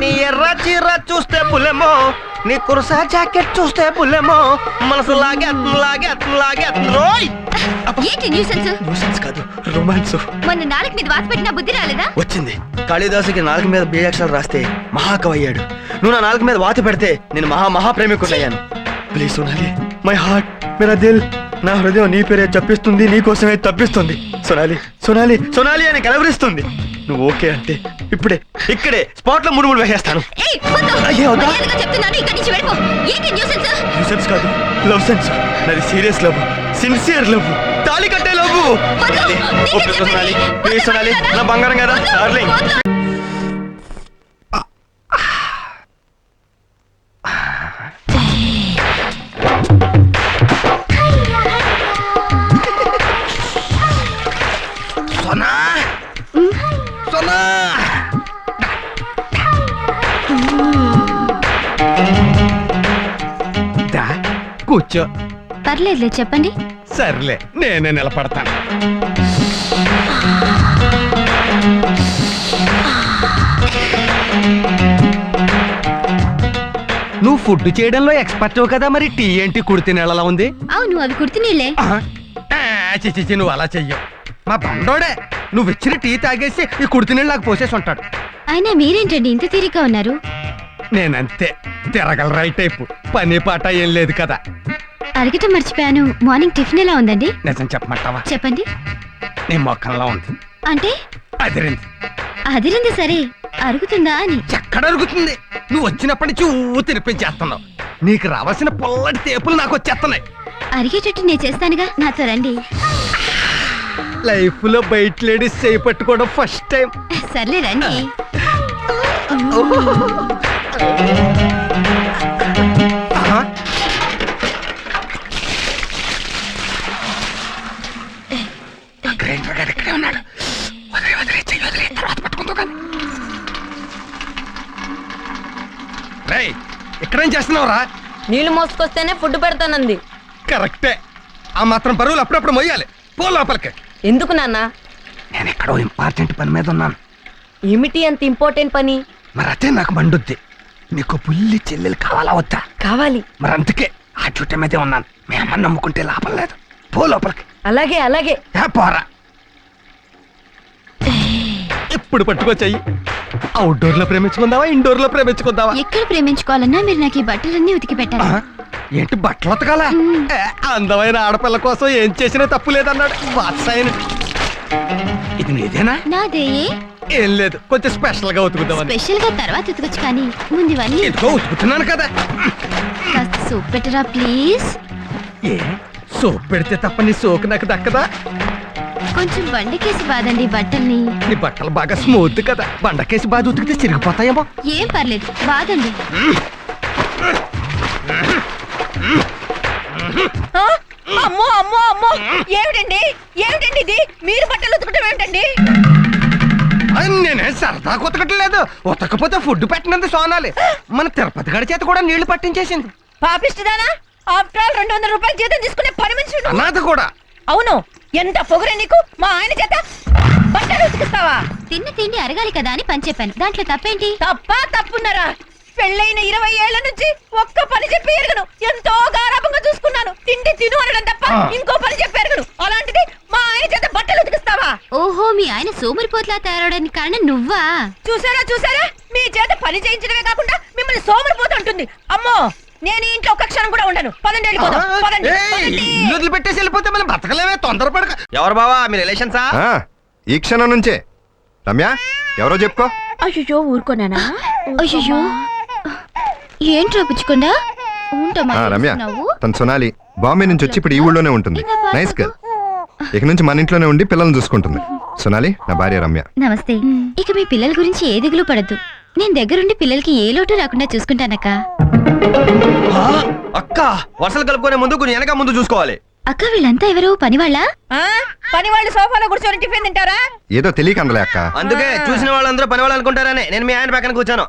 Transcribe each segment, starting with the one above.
నీ ఎర్ర చీర చూస్తే పులెమో నీ కురసా జాకెట్ చూస్తే పులెమో మనసు లాగే లాగే లాగే రోయ్! ఏంటి న్యూసెన్స్ న్యూసెన్స్ కాదు రొమాన్స్ మొన్న నాలుగు మీద వాత పెట్టిన బుద్ధి రాలేదా? వచ్చింది. కాళిదాసుకి నాలుగు మీద బీజాక్షరాలు రాస్తే మహాకవి అయ్యాడు. నువ్వు నా నాలుగు మీద వాత పెడితే నేను మహా మహా ప్రేమికుడయ్యాను ప్లీజ్ సోనాలి. మై హార్ట్ మేరా దిల్ నా హృదయం నీ పేరే చెప్పిస్తుంది నీ కోసమే తప్పిస్తుంది. సోనాలి సోనాలి సోనాలి అని కలవరిస్తుంది. నువ్వు ఓకే అంటే ఇప్పుడే ఇక్కడే స్పాట్లో మూడు మూడు వేసేస్తాను సెన్స్ కాదు లవ్ సెన్స్. నాది సీరియస్ లవ్ సిన్సియర్ లవ్. తాళి కట్టే లవ్. సోనాలి. ప్లీజ్ సోనాలి నా బంగారం కదా డార్లింగ్. సోనా? సోనా? దా కూర్చో. పర్లేదులే చెప్పండి. సర్లే నేనే నిలబడతాను. నువ్వు ఫుడ్ చేయడంలో ఎక్స్పర్ట్ కదా మరి టీ ఏంటి కుడితి నెలలా ఉంది? అవును అవి కుర్తి నీళ్ళే. ఆ, ఆ, చి చి, చి, నువ్వు అలా చెయ్యవు. మా బండోడే నువ్వు ఇచ్చిన టీ తాగేసి ఈ కుడితి నీళ్ళు నాకు పోసేసి ఉంటాడు. అయినా మీరేంటండి ఇంత తీరిగ్గా ఉన్నారు? నేనంతే తిరగల రైట్ టైపు. పని పాట ఏం లేదు కదా. అడగటం మర్చిపోయాను. మార్నింగ్ టిఫిన్ ఎలా ఉందండి? నిజం చెప్పమంటావా? చెప్పండి. నీ మొక్కల్లో ఉంది. అంటే? అదిరింది. అదిరింది సరే. అరుగుతుందా అని. ఎక్కడ అరుగుతుంది నువ్వు వచ్చినప్పటి నుంచి ఊ తినిపించేస్తున్నావు. నీకు రావాల్సిన పొల్లటి తేపులు నాకు వచ్చేస్తున్నాయి. అరిగేటట్టు నేను చేస్తానుగా. నాతో రండి. లైఫ్లో బయట లేడీస్ చేయి పట్టుకోవడం ఫస్ట్ టైం సర్లే రండి. గ్రైండర్ గారు ఇక్కడే ఉన్నాడు. వదిలే వదిలే చెయ్యి వదిలే. తర్వాత పట్టుకుందో కానీ రేయ్ ఇక్కడేం చేస్తున్నావురా నీళ్ళు మోసుకొస్తేనే ఫుడ్ పెడతానంది. కరెక్టే. ఆ మాత్రం బరువులు అప్పుడప్పుడు మొయ్యాలి. పో లోపలికి. ఎందుకు నాన్న? నేను ఎక్కడో ఇంపార్టెంట్ పని మీద ఉన్నాను. ఏమిటి అంత ఇంపార్టెంట్ పని? మరి అదే నాకు మండుద్ది. నీకు పుల్లి చెల్లెలు కావాలా వద్దా? కావాలి. మరి అందుకే ఆ చుట్ట మీదే ఉన్నాను. మీ అమ్మ నమ్ముకుంటే లాభం లేదు. పో లోపలికి. అలాగే అలాగే. ఏ పోరా. ఇప్పుడు పట్టుకో చెయ్యి అవుట్డోర్లో ప్రేమించుకుందావా ఇండోర్లో ప్రేమించుకుందావా? ఎక్కడ ప్రేమించుకోవాలన్నా మీరు నాకు ఈ బట్టలన్నీ ఉతికి పెట్టాలి ఆ? ఏంటి బట్టలు ఉతకాలా? అందమైన ఆడపిల్ల కోసం ఏం చేసినా తప్పు లేదన్నాడు. వాత్సాయన ఇది నీదేనా? నాదే. ఏం లేదు కొంచెం స్పెషల్గా ఉతుకుదామని. స్పెషల్గా తర్వాత ఉతకొచ్చు కానీ ముందు ఇవన్నీ ఎందుకో ఉతుకుతున్నాను కదా. కాస్త సూప్ పెట్టరా ప్లీజ్? ఏ సోప్ పెడితే తప్ప నీ సోకు నాకు దక్కదా? కొంచెం బండకేసి బాదండి బట్టల్ని. నీ బట్టలు బాగా స్మూత్ కదా. బండకేసి బాగా ఉతికితే చిరిగిపోతాయేమో. ఏం పర్లేదు బాదండి. అమ్మో అమ్మో అమ్మో. ఏమిటండి? ఏమిటండి ఇది? మీరు బట్టలు ఉతకటం ఏమిటంండి? అది నేనే సరదా ఉతకట్లేదు. ఉతకపోతే ఫుడ్ పెట్టినందుకు సోనాలి. మన తిరుపతి గడి చేత కూడా నీళ్ళు పట్టించేసింది. పాపిస్తుందానా ఆఫ్టర్ ఆల్ రెండు వందల రూపాయలు జీతం తీసుకునే పని మనిషి నువ్వు. అనాథ కూడా. అవును. ఎంత పొగరే నీకు? మా ఆయన చేత బట్టలు ఉతుకుతావా తిన్న తిండి అరగాలి కదా అని పని చెప్పాను. దాంట్లో తప్పేంటి? తప్పా తప్పున్నారా? పెళ్ళైన ఇరవై ఏళ్ళ నుంచి ఒక్క పని చెప్పి ఎరగను. ఎంతో గారాభంగా చూసుకున్నాను. తిండి తిను అనడం తప్ప. ఇంకో పని చెప్పి ఎరగను. అలాంటిది మా ఆయన చేత బట్టలు ఉతికిస్తావా? ఓహో మీ ఆయన సోమరిపోట్లా తయారవడానికి కారణం నువ్వా? చూసారా చూసారా? మీ చేత పని చేయించడమే కాకుండా మిమ్మల్ని సోమరిపోతూ ఉంటుంది అమ్మో నేను ఇంట్లో ఒక్క క్షణం కూడా ఉండను. పదండి వెళ్ళిపోదాం. పదండి, ఏయ్, పదండి. ఇల్లు వదిలిపెట్టేసి వెళ్ళిపోతే మనం బతకలేమే తొందరపడక. ఎవరు బావా మీ రిలేషన్సా? ఆ, ఈ క్షణం నుంచే. రమ్య ఎవరో చెప్పుకో. అయ్యో ఊరుకోనానా? అయ్యో ఏంట్రా పుచ్చుకుండా ఆ, రమ్య తను సొనాలి. బాంబే నుంచి వచ్చి ఇప్పుడు ఈ ఊళ్ళోనే ఉంటుంది. నైస్ గర్ల్ ఇక నుంచి మన ఇంట్లోనే ఉండి పిల్లల్ని చూసుకుంటుంది. సొనాలి నా భార్య రమ్య. నమస్తే. ఇక మీ పిల్లల గురించి ఏ దిగులు పడద్దు. నేను దగ్గరుండి పిల్లలకి ఏ లోటు రాకుండా చూసుకుంటానక్క. ఆ, అక్క వరుసలు కలుపుకునే ముందు కొంచెం వెనక ముందు చూసుకోవాలి. అక్క వీళ్ళంతా ఎవరు? పనివాళ్ళ? పని వాళ్ళు సోఫాలో కూర్చొని టిఫిన్ తింటారా? ఏదో తెలియక అందలే అక్క. అందుకే చూసిన వాళ్ళందరూ పని వాళ్ళు అనుకుంటారని. నేను మీ ఆయన పక్కన కూర్చాను.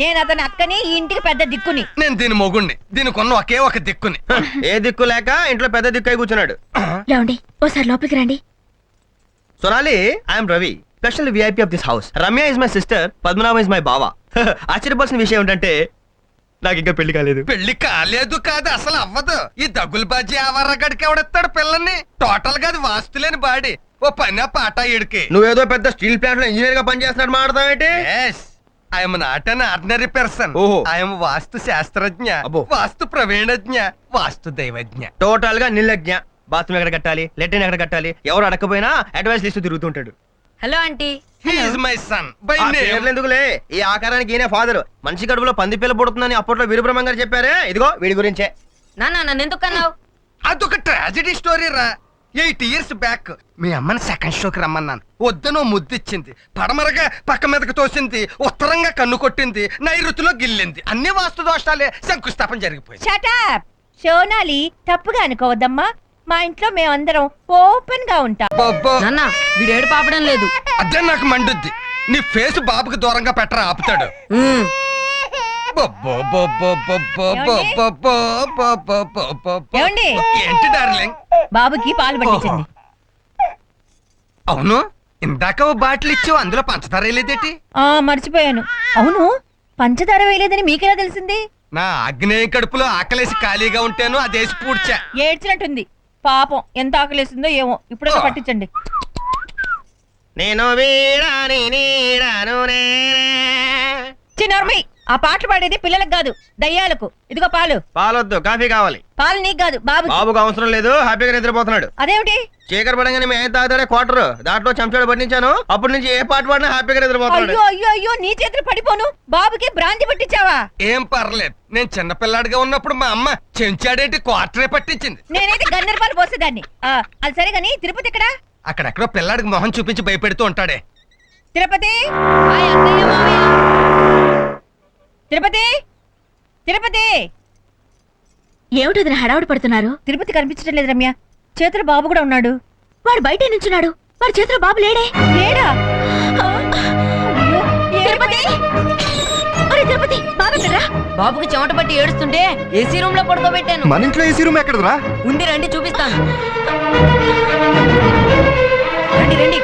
నేను అతని అక్కని ఈ ఇంటికి పెద్ద దిక్కుని. నేను దీని మొగుణ్ణి. దీనికి ఉన్న ఒకే ఒక దిక్కుని. ఏ దిక్కు లేక ఇంట్లో పెద్ద దిక్కు అయి కూర్చున్నాడు. ఏమండి ఓసారి లోపలికి రండి. Sonali I'm Ravi special VIP of this house Ramya is my sister Padmanabham is my బావా. ఆశ్చర్యపోవాల్సిన విషయం ఏంటంటే నాకు ఇంకా పెళ్ళి కాలేదు. పెళ్ళి కాలేదు కాదు అసలు అవ్వదు. ఈ దగులు బాజీ ఆవర్రగడికి ఎవడెత్తాడు పిల్లల్ని టోటల్గా అది వాస్తులేని బాడీ. ఓ పని పాట ఇడికి నువ్వేదో పెద్ద స్టీల్ ప్లాంట్లో ఇంజనీర్గా పనిచేస్తున్నాడు మాట్లాడతావేంటి? I'm not an ordinary person ఓహో. ఐఎమ్ వాస్తు శాస్త్రజ్ఞ అబ్బో. వాస్తు ప్రవీణజ్ఞ వాస్తు దైవజ్ఞ టోటల్గా నిర్లజ్ఞ బాత్రూమ్ ఎక్కడ కట్టాలి? లెట్రిన్ ఎక్కడ కట్టాలి? ఎవరు అడకపోయినా అడ్వైస్ లిస్ట్ తిరుగుతుంటాడు. హలో ఆంటీ మై సన్ బై ఆ పేర్లు ఎందుకులే? ఈ ఆకారానికి ఈయన ఫాదర్ మనిషి కడుపులో పంది పిల్ల పుడుతుందని అప్పట్లో వీరబ్రహ్మం గారు చెప్పారే? ఇదిగో వీడి గురించే. నాన్న నన్ను ఎందుకు అన్నావు? అదొక ట్రాజడీ స్టోరీ రా. ఎయిట్ ఇయర్స్ బ్యాక్ మీ అమ్మని సెకండ్ షోకి రమ్మన్నాను. వద్దనో ముద్దిచ్చింది. పడమరగా పక్క మీదకి తోసింది. ఉత్తరంగా కన్ను కొట్టింది. నైరుతిలో గిల్లింది. అన్ని వాస్తు దోషాలే శంకుస్థాపన జరిగిపోయింది. షటప్ సోనాలి తప్పుగా అనుకోవద్దమ్మా. మా ఇంట్లో మేమందరం ఓపెన్గా ఉంటాం. నాన్న వీడేడు పాపడం లేదు. అదే నాకు మండుద్ది. నీ ఫేస్ బాబుకి దూరంగా పెట్టరా ఆపుతాడు. ఉమ్, ఏమండి? ఏంటి డార్లింగ్ బాబుకి పాలు పట్టించండి అవును ఇందాక ఓ బాటిల్ ఇచ్చావు అందులో పంచదార వేయలేదేటి ఆ మర్చిపోయాను అవును పంచదార వేయలేదని మీకెలా తెలిసింది నా అగ్నేయ కడుపులో ఆకలేసి ఖాళీగా ఉంటేను అదేసి పూడ్చా ఏడ్చినట్టుంది పాపం ఎంత ఆకలేసిందో ఏమో ఇప్పుడే పట్టించండి నేను వీడాని నీడాను నేనే. చిన్నర్మి ఆ పాటలు పాడేది పిల్లలకు కాదు దయ్యాలకు. ఇదిగో పాలు. పాలొద్దు కాఫీ కావాలి. పాలు నీకు కాదు బాబు బాబుకు అవసరం లేదు హ్యాపీగా నిద్రపోతున్నాడు. అదేమిటి? చీకటి పడంగానే మేము తాగుతాడే క్వార్టర్. దాంట్లో చెంచాడు పట్టించాను. అప్పటి నుంచి ఏ పాట పాడినా హ్యాపీగా నిద్రపోతున్నాడు. అయ్యో అయ్యో అయ్యో నీ చేతులు పడిపోను. బాబుకి బ్రాంతి పట్టించావా? ఏం పర్లేదు. నేను చిన్నపిల్లాడిగా ఉన్నప్పుడు మా అమ్మ చెంచాడేంటి క్వార్టరే పట్టించింది. నేనైతే గన్నెర పాలు పోసేదాన్ని. ఆ, అది సరే గాని తిరుపతి ఎక్కడా? అక్కడెక్కడో పిల్లాడికి మొహం చూపించి భయపెడుతూ ఉంటాడే. తిరుపతి? హాయ్ అత్తయ్య మావయ్య. తిరుపతి! తిరుపతి! ఏమిటి హడావుడి పడుతున్నారు. తిరుపతి కనిపించడం లేదు రమ్య. చేతులు బాబు కూడా ఉన్నాడు. వాడు బయట నుంచున్నాడు వాడి చేతిలో బాబు లేడే. లేడా? తిరుపతి! బాబు ఎక్కడ్రా? బాబుకి చెమట పట్టి ఏడుస్తుంటే ఏసీ రూమ్లో పడుకోబెట్టాను. మన ఇంట్లో ఏసీ రూమ్ ఎక్కడరా ఉంది రండి చూపిస్తాను. రండి రండి.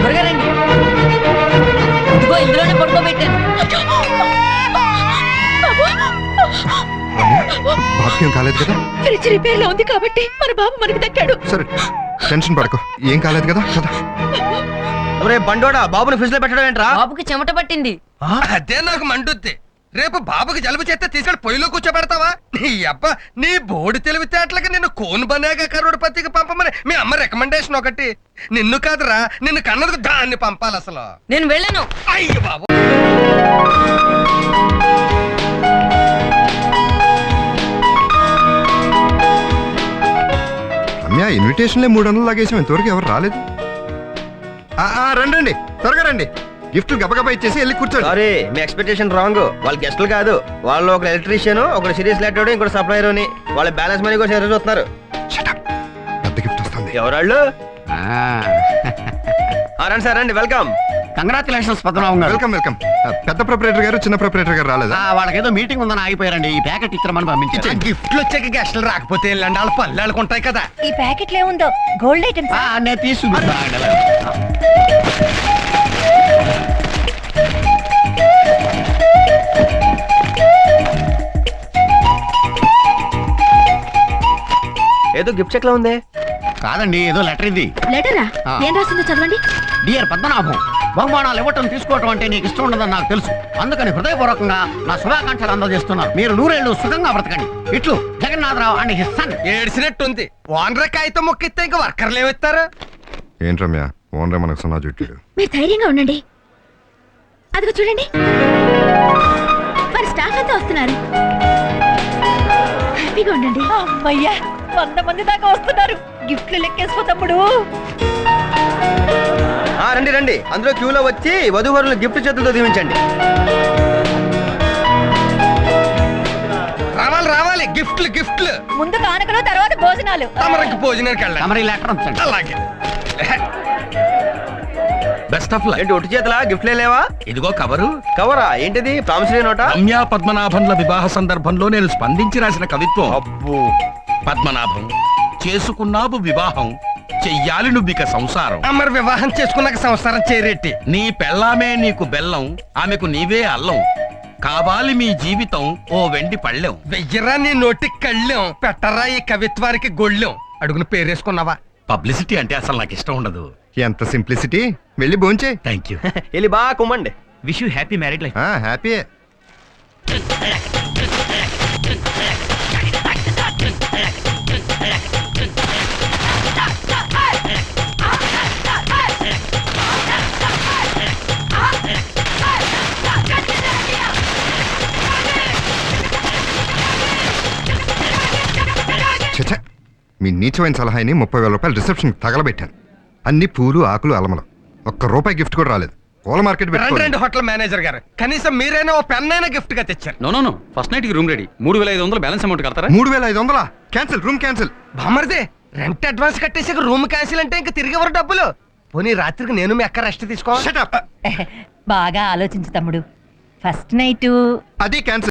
త్వరగా రండి. ఇదిగో ఇందులోనే పడుకోబెట్టాను. ఏం కాలేదు కదా? ఫ్రిడ్జ్ రిపేర్లో ఉంది కాబట్టి మన బాబు మనకి దక్కాడు. సరే టెన్షన్ పడకు. ఏం కాలేదు కదా? కదా ఒరే బండోడా బాబుని ఫ్రిడ్జ్లో పెట్టడం ఏంట్రా? బాబుకి చెమట పట్టింది. అదే నాకు మండుద్ది. రేపు బాబుకి జలుబు చేస్తే తీసుకెళ్ళి పొయ్యిలో కూర్చోబెడతావా? నీ అబ్బ నీ బోడి తెలివితేటలకి నిన్ను కోన్ బనేగా కరోడ్పతికి పంపమని మీ అమ్మ రికమెండేషన్ ఒకటి. నిన్ను కాదురా నిన్ను కన్నదికు దాన్ని పంపాలి అసలు. నేను వెళ్ళను. అయ్య బాబు. రమ్య ఇన్విటేషన్లే మూడు వందలు లాగేసాం. ఇంతవరకు ఎవరు రాలేదు. రండి రండి. త్వరగా రండి. గిఫ్ట్లు గబగబా ఇచ్చేసి వెళ్ళి కూర్చోండి. సారీ మీ ఎక్స్పెక్టేషన్ రాంగ్ వాళ్ళ గెస్టులు కాదు. వాళ్ళు ఒక ఎలక్ట్రీషియన్ ఒకరు సిరీస్ లెటర్ ఇంకోటి సప్లైర్ అని. వాళ్ళ బ్యాలెన్స్ మనీ కోసం ఎదురు చూస్తున్నారు. పెద్ద గిఫ్ట్ వస్తుంది. ఎవరాళ్ళు? రండి సార్ రండి. వెల్కమ్ కంగ్రాచులేషన్స్ పద్మనాభం గారు. వెల్కమ్ వెల్కమ్ పెద్ద ప్రొపరేటర్ గారు చిన్న ప్రొపరేటర్ గారు రాలేదా? ఆ, వాళ్ళకేదో మీటింగ్ ఉందని ఆగిపోయారండి. ఈ ప్యాకెట్ ఇచ్చామని పంపించారు. గిఫ్ట్లు వచ్చాక గెస్టులు రాకపోతే వెళ్ళండి వాళ్ళ వాళ్ళకుంటాయి కదా. ఈ ప్యాకెట్లో ఏముందో? గోల్డ్ ఐటమ్స్ ఆ, నేను తీసుకుంటా ఏదో గిఫ్ట్ చెక్లో ఉంది. కాదండి ఏదో లెటర్ ఇది. లెటరా. ఏం రాసిందో చదవండి. డియర్ పద్మనాభం బహుమానాలు ఇవ్వటం తీసుకోవటం అంటే నీకు ఇష్టం ఉండదని నాకు తెలుసు. అందుకని హృదయపూర్వకంగా నా శుభాకాంక్షలు అందజేస్తున్నాను. మీరు నూరేళ్ళు సుఖంగా బ్రతకండి. ఇట్లు జగన్నాథరావు అండ్ హిస్ సన్ ఏడ్చినట్టుంది. ఓనర్ కాగితం మొక్కిస్తే ఇంకా వర్కర్లు ఏమిస్తారు ఏంటి రమ్య? ఓనరే మనకు సున్నా చుట్టాడు మీరు ధైర్యంగా ఉండండి. అదిగో చూడండి. మరి స్టాఫ్ అంతా వస్తున్నారు. హ్యాపీగా ఉండండి. అమ్మయ్యా వంద మంది దాకా వస్తున్నారు. గిఫ్ట్లు లెక్కేసుకో తమ్ముడు. ఆ, రండి రండి. అందులో క్యూలో వచ్చి వధువరులు గిఫ్ట్ చేతులతో దీవించండి. రావాలి రావాలి. గిఫ్ట్లు గిఫ్ట్లు. ముందు కానుకలు తర్వాత భోజనాలు. తమరికి భోజనానికి వెళ్ళండి. తమరి లెటర్ ఉంచండి. అలాగే. బెస్ట్ ఆఫ్ లక్ ఏంటి ఒట్టి చేతలా? గిఫ్ట్లే లేవా? ఇదిగో కవరు. కవరా? ఏంటిది? ప్రామిసరీ నోటా? రమ్య పద్మనాభంల వివాహ సందర్భంలో నేను స్పందించి రాసిన కవిత్వం. అబ్బో. పద్మనాభం. చేసుకున్నావు వివాహం. చెయ్యాలి నువ్విక సంసారం. మరి వివాహం చేసుకున్నాక సంసారం చేరేట్టి నీ పెళ్ళామే నీకు బెల్లం ఆమెకు నీవే అల్లం. కావాలి మీ జీవితం ఓ వెండి పళ్ళెం. వెయ్యరా నీ నోటికి కళ్ళెం పెట్టరా ఈ కవిత్వానికి గొళ్ళెం. అడుగున పేరేసుకున్నావా? పబ్లిసిటీ అంటే అసలు నాకు ఇష్టం ఉండదు. ఎంత సింప్లిసిటీ? వెళ్ళి భోంచే. థ్యాంక్ యూ వెళ్ళి బాగా కుమ్మండి. Wish you happy married life happy మీ నీచమైన సలహాని ముప్పై వేల రూపాయలు రిసెప్షన్ తగలబెట్టాను. అన్ని పూలు ఆకులు అలమలం. ఒక్క రూపాయి గిఫ్ట్ కూడా రాలేదు. పూల మార్కెట్ రండి పెట్టుకోండి. రండి హోటల్ మేనేజర్ గారు. కనీసం మీరైనా ఓ పెన్ అయినా గిఫ్ట్గా తెచ్చారు. No no no. ఫస్ట్ నైట్కి రూమ్ రెడీ మూడు వేల ఐదు వందలు బ్యాలెన్స్ అమౌంట్ కడతారా? మూడు వేల ఐదు వందలా? క్యాన్సిల్ రూమ్ క్యాన్సిల్ బామర్దే రెంట్ అడ్వాన్స్ కట్టేసి రూమ్ క్యాన్సిల్ అంటే ఇంకా తిరిగి ఎవరు డబ్బులు? పోనీ రాత్రికి నేను మీ అక్క రెస్ట్ తీసుకో. షట్ అప్ బాగా ఆలోచించు తమ్ముడు. ఫస్ట్ నైట్ అది క్యాన్సిల్